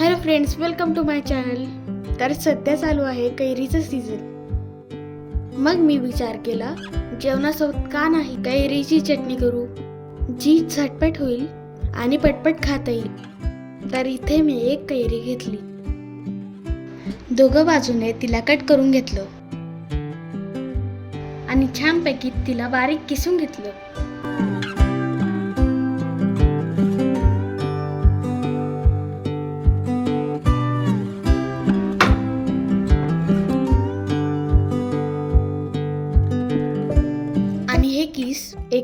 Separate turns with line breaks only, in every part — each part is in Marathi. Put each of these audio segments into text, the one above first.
Hello friends welcome to my channel तर सध्या चालू आहे कैरीचं सीझन मग मी विचार केला जेवणासोबत का नाही कैरीची चटणी करू? जी झटपट होईल आणि पटपट खाता येईल. तर इथे मी एक कैरी घेतली. दोघं बाजूने तिला कट करून घेतलं. आणि छानपैकी तिला बारीक किसून घेतलं.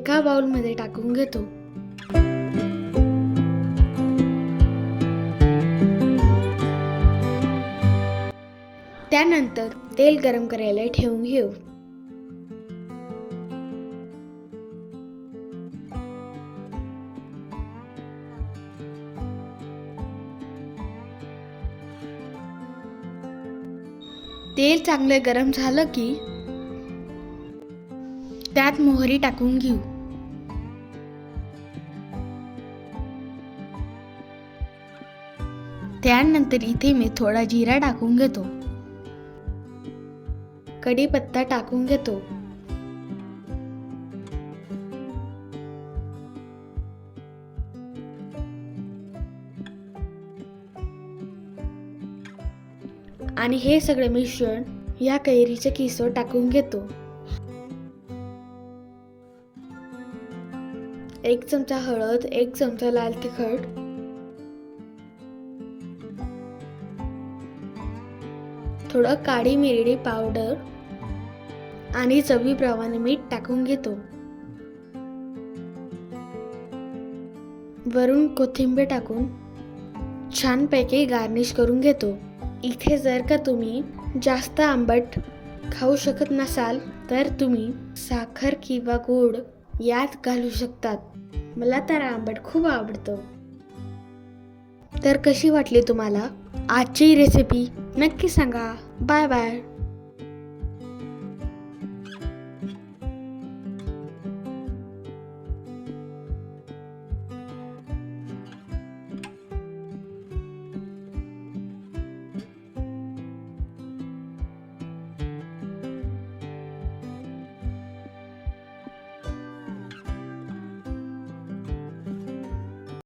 एका बाउलमध्ये टाकून घेतो. त्यानंतर तेल गरम करायला ठेवून घेऊ. तेल चांगले गरम झालं की त्यात मोहरी टाकून घेऊ. त्यानंतर इथे मी थोडा जिरा टाकून घेतो. कढीपत्ता टाकून घेतो. आणि हे सगळे मिश्रण या कैरीच्या किसवर टाकून घेतो. एक चमचा हळद एक चमचा लाल तिखट थोडं काळी मिरडी पावडर आणि चवीप्रमाणे मीठ टाकून घेतो. वरून कोथिंबीर टाकून छानपैकी गार्निश करून घेतो. इथे जर का तुम्ही जास्त आंबट खाऊ शकत नसाल तर तुम्ही साखर किंवा गोड यात घालू शकतात. मला तर आंबट खूप आवडतं. तर कशी वाटली तुम्हाला आजची रेसिपी नक्की सांगा. Bye bye.